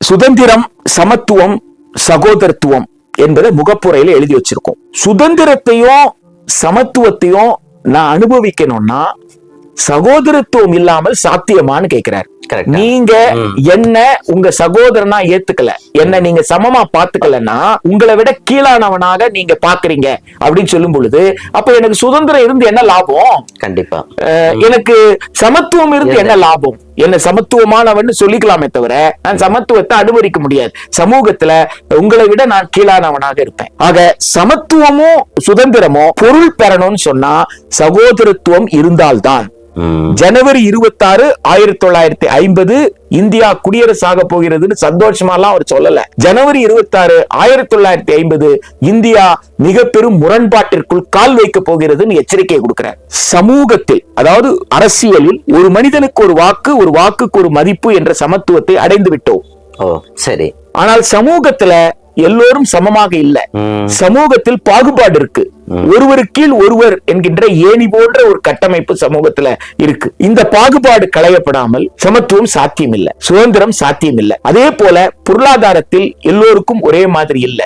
சுதந்திரம் சமத்துவம் சகோதரத்துவம் என்பதை முகப்புரையில எழுதி வச்சிருக்கோம். சுதந்திரத்தையும் சமத்துவத்தையும் நான் அனுபவிக்கணும்னா சகோதரத்துவம் இல்லாமல் சாத்தியமான்னு கேட்கிறார். நீங்க என்ன உங்க சகோதரனா ஏத்துக்கல. என்ன நீங்க சமமா பாத்துக்கலன்னா உங்களை விட கீழானவனாக நீங்க பாக்குறீங்க அப்படின்னு சொல்லும் பொழுது அப்ப எனக்கு சுதந்திரம் இருந்து என்ன லாபம்? கண்டிப்பா. எனக்கு சமத்துவம் இருந்து என்ன? லாபம்? என்ன சமத்துவமானவன்னு சொல்லிக்கலாமே தவிர நான் சமத்துவத்தை அனுமதிக்க முடியாது. சமூகத்துல உங்களை விட நான் கீழானவனாக இருப்பேன். ஆக சமத்துவமும் சுதந்திரமும் பொருள் பெறணும்னு சொன்னா சகோதரத்துவம் இருந்தால்தான். ஜனவரி இருபத்தி ஆறு ஆயிரத்தி தொள்ளாயிரத்தி ஐம்பது இந்தியா குடியரசாக போகிறதுன்னு சந்தோஷமாலாம் அவர் சொல்லல. ஜனவரி இருபத்தி ஆறு ஆயிரத்தி தொள்ளாயிரத்தி ஐம்பது இந்தியா மிக பெரும் முரண்பாட்டிற்குள் கால் வைக்க போகிறதுன்னு எச்சரிக்கை கொடுக்கிறார். சமூகத்தில் அதாவது அரசியலில் ஒரு மனிதனுக்கு ஒரு வாக்கு ஒரு வாக்குக்கு ஒரு மதிப்பு என்ற சமத்துவத்தை அடைந்து விட்டோம் சரி. ஆனால் சமூகத்துல எல்லோரும் சமமாக இல்ல. சமூகத்தில் பாகுபாடு இருக்கு. ஒருவர் கீழ் ஒருவர் என்கின்ற ஏணி போன்ற ஒரு கட்டமைப்பு சமூகத்துல இருக்கு. இந்த பாகுபாடு களையப்படாமல் சமத்துவம் சாத்தியம் இல்ல சுதந்திரம் சாத்தியம் இல்ல அதே போல பொருளாதாரத்தில் எல்லோருக்கும் ஒரே மாதிரி இல்ல.